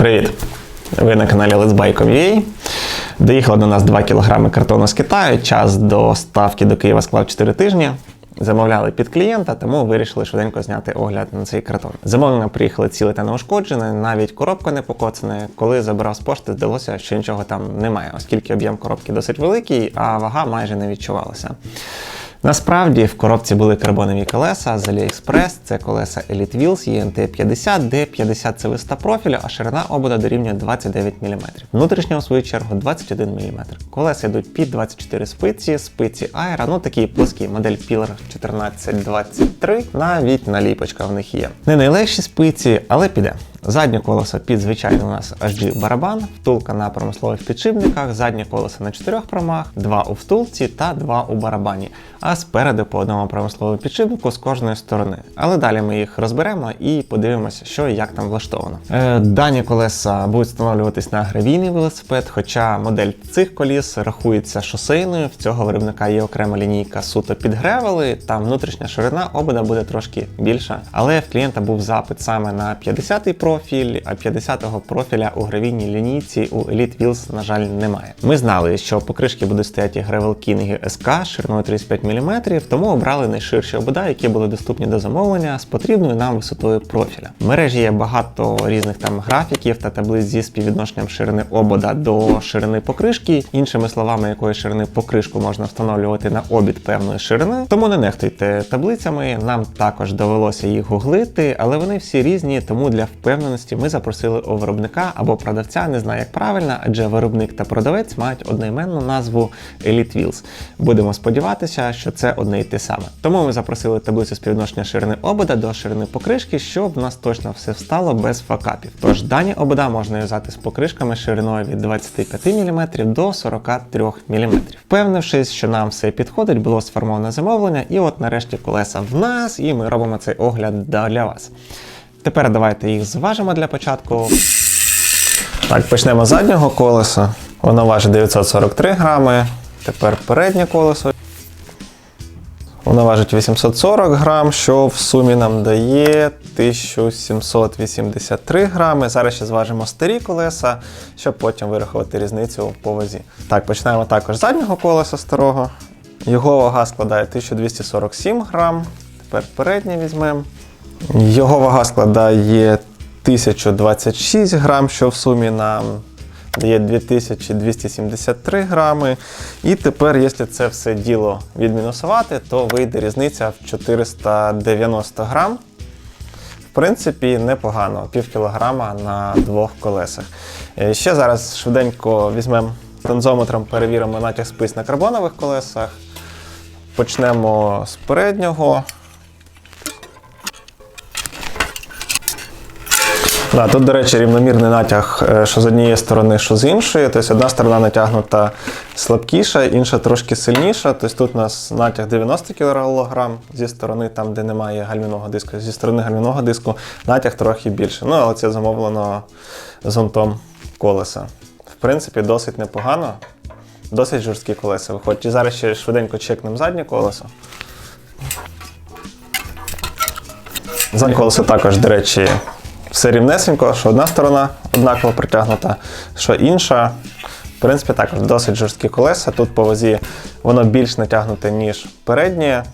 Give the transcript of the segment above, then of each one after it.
Привіт! Ви на каналі Let's. Доїхало до нас 2 кг картону з Китаю. Час доставки до Києва склав 4 тижні. Замовляли під клієнта, тому вирішили швиденько зняти огляд на цей картон. Замовлення приїхали ціле та неушкоджене, навіть коробка не покоцана. Коли забирав з пошти, здалося, що нічого там немає, оскільки об'єм коробки досить великий, а вага майже не відчувалася. Насправді в коробці були карбонові колеса з AliExpress, це колеса Elite Wheels ENT 50, де 50 це висота профілю, а ширина обода дорівнює 29 мм. Внутрішнього, в свою чергу, 21 мм. Колеса йдуть під 24 спиці, спиці Aira, ну такі плоскі, модель Pillar 1423, навіть наліпочка в них є. Не найлегші спиці, але піде. Заднє колесо під звичайний у нас HG барабан, втулка на промислових підшипниках, заднє колесо на чотирьох промах, два у втулці та два у барабані. А спереду по одному промисловому підшипнику з кожної сторони. Але далі ми їх розберемо і подивимося, що і як там влаштовано. Е, дані колеса будуть встановлюватись на гравійний велосипед, хоча модель цих коліс рахується шосейною. В цього виробника є окрема лінійка суто під гревели, там внутрішня ширина обода буде трошки більша. Але в клієнта був запит саме на 50-й профіль, а 50-го профіля у гравійній лінійці у Elite Wheels, на жаль, немає. Ми знали, що покришки будуть стояти Gravel King SK шириною 35 мм, тому обрали найширші обода, які були доступні до замовлення з потрібною нам висотою профіля. В мережі є багато різних там графіків та таблиць зі співвідношенням ширини обода до ширини покришки. Іншими словами, якої ширини покришку можна встановлювати на обід певної ширини. Тому не нехтуйте таблицями. Нам також довелося їх гуглити, але вони всі різні, тому для впевненості ми запросили у виробника або продавця, не знаю як правильно, адже виробник та продавець мають одноіменну назву Elite Wheels. Будемо сподіватися, що це одне й те саме. Тому ми запросили таблицю співвідношення ширини обода до ширини покришки, щоб в нас точно все встало без факапів. Тож дані обода можна в'язати з покришками шириною від 25 мм до 43 мм. Впевнившись, що нам все підходить, було сформоване замовлення, і от нарешті колеса в нас, і ми робимо цей огляд для вас. Тепер давайте їх зважимо для початку. Так, почнемо з заднього колеса. Воно важить 943 грами. Тепер переднє колесо. Воно важить 840 грам, що в сумі нам дає 1783 грами. Зараз ще зважимо старі колеса, щоб потім вирахувати різницю по вазі. Так, починаємо також з заднього колеса старого. Його вага складає 1247 грам. Тепер переднє візьмемо. Його вага складає 1026 грам, що в сумі нам дає 2273 грами. І тепер, якщо це все діло відмінусувати, то вийде різниця в 490 грам. В принципі, непогано, пів кілограма на двох колесах. Е, Ще зараз швиденько візьмемо тонзометром, перевіримо натяг спис на карбонових колесах. Почнемо з переднього. Да, тут, до речі, рівномірний натяг, е, що з однієї сторони, що з іншої. Тобто одна сторона натягнута слабкіша, інша трошки сильніша. Тобто тут у нас натяг 90 кг, зі сторони, там, де немає гальмівного диску, зі сторони гальмівного диску натяг трохи більше. Ну, але це замовлено зонтом колеса. В принципі, досить непогано. Досить жорсткі колеса виходять. І зараз ще швиденько чекнемо заднє колесо. Заднє колесо також, до речі, все рівнесенько, що одна сторона однаково притягнута, що інша. В принципі, також досить жорсткі колеса. Тут по вазі воно більш натягнуте, ніж переднє.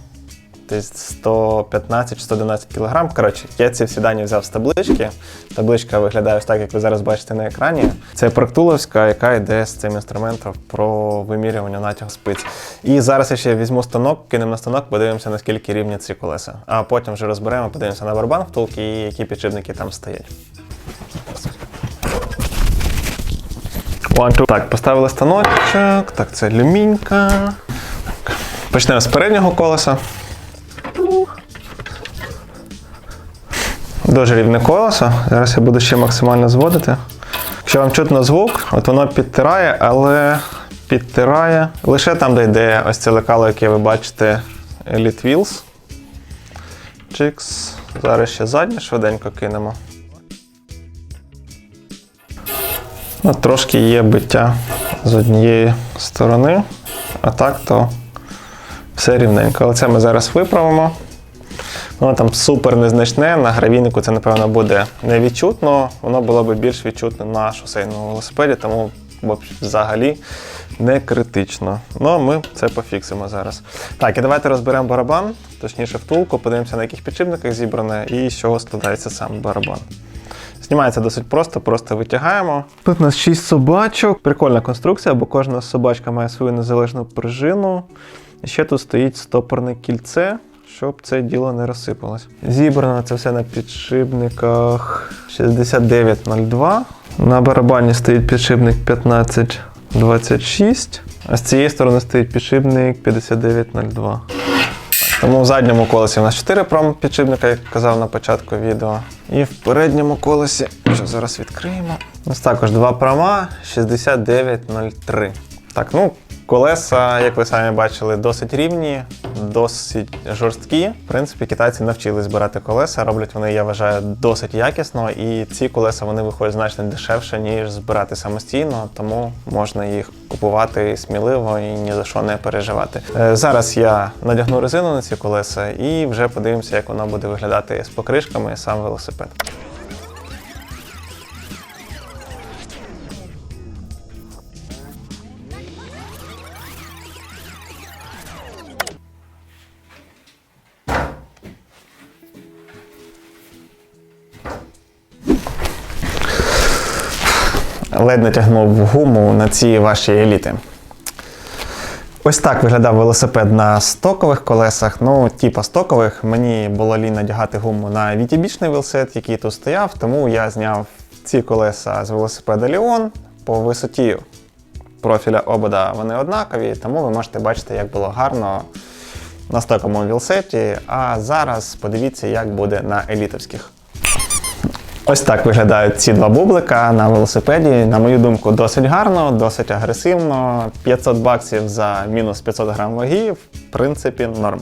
Десь 115-111 кг. Коротше, я ці всі дані взяв з таблички. Табличка виглядає ось так, як ви зараз бачите на екрані. Це проктуловська, яка йде з цим інструментом про вимірювання натягу спиць. І зараз я ще візьму станок, кинемо на станок, подивимося, наскільки рівні ці колеса. А потім вже розберемо, подивимося на барабан втулки і які підшипники там стоять. One, two. Так, поставили станочок. Так, це люмінька. Почнемо з переднього колеса. Дуже рівне колесо. Зараз я буду ще максимально зводити. Якщо вам чутно звук, от воно підтирає, але підтирає лише там, де йде ось це лекало, яке ви бачите, Elite Wheels. Чикс. Зараз ще заднє швиденько кинемо. Ну, трошки є биття з однієї сторони, а так то все рівненько. Але це ми зараз виправимо. Воно там супер незначне, на гравійнику це, напевно, буде невідчутно, воно було б більш відчутно на шосейному велосипеді, тому взагалі не критично. Ну, ми це пофіксимо зараз. Так, і давайте розберемо барабан, точніше втулку, подивимося, на яких підшипниках зібране і з чого складається сам барабан. Знімається досить просто, просто витягаємо. Тут у нас 6 собачок. Прикольна конструкція, бо кожна собачка має свою незалежну пружину. І ще тут стоїть стопорне кільце, щоб це діло не розсипалось. Зібрано це все на підшипниках 6902. На барабані стоїть підшипник 1526. А з цієї сторони стоїть підшипник 5902. Тому в задньому колесі у нас 4 пром підшипника, як казав на початку відео. І в передньому колесі, що зараз відкриємо. У нас також два прома 6903. Так, ну, колеса, як ви самі бачили, досить рівні, досить жорсткі. В принципі, китайці навчились збирати колеса. Роблять вони, я вважаю, досить якісно. І ці колеса вони виходять значно дешевше, ніж збирати самостійно, тому можна їх купувати сміливо і ні за що не переживати. Е, Зараз я надягну резину на ці колеса і вже подивимося, як воно буде виглядати з покришками сам велосипед. Ледь натягнув гуму на ці ваші еліти. Ось так виглядав велосипед на стокових колесах. Ну, типа стокових, мені було лінь надягати гуму на VTB-шний велосипед, який тут стояв, тому я зняв ці колеса з велосипеда Leon по висоті профіля обода вони однакові, тому ви можете бачити, як було гарно на стоковому велосипеді. А зараз подивіться, як буде на елітовських. Ось так виглядають ці два бублика на велосипеді. На мою думку, досить гарно, досить агресивно. 500 баксів за мінус 500 грам ваги, в принципі, норм.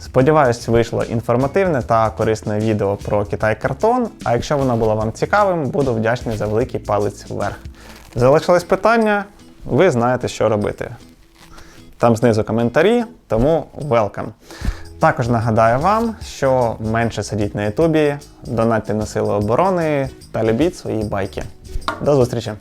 Сподіваюсь, вийшло інформативне та корисне відео про Китай картон. А якщо воно було вам цікавим, буду вдячний за великий палець вверх. Залишились питання, ви знаєте, що робити. Там знизу коментарі, тому welcome. Також нагадаю вам, що менше сидіть на Ютубі, донатьте на сили оборони та любіть свої байки. До зустрічі!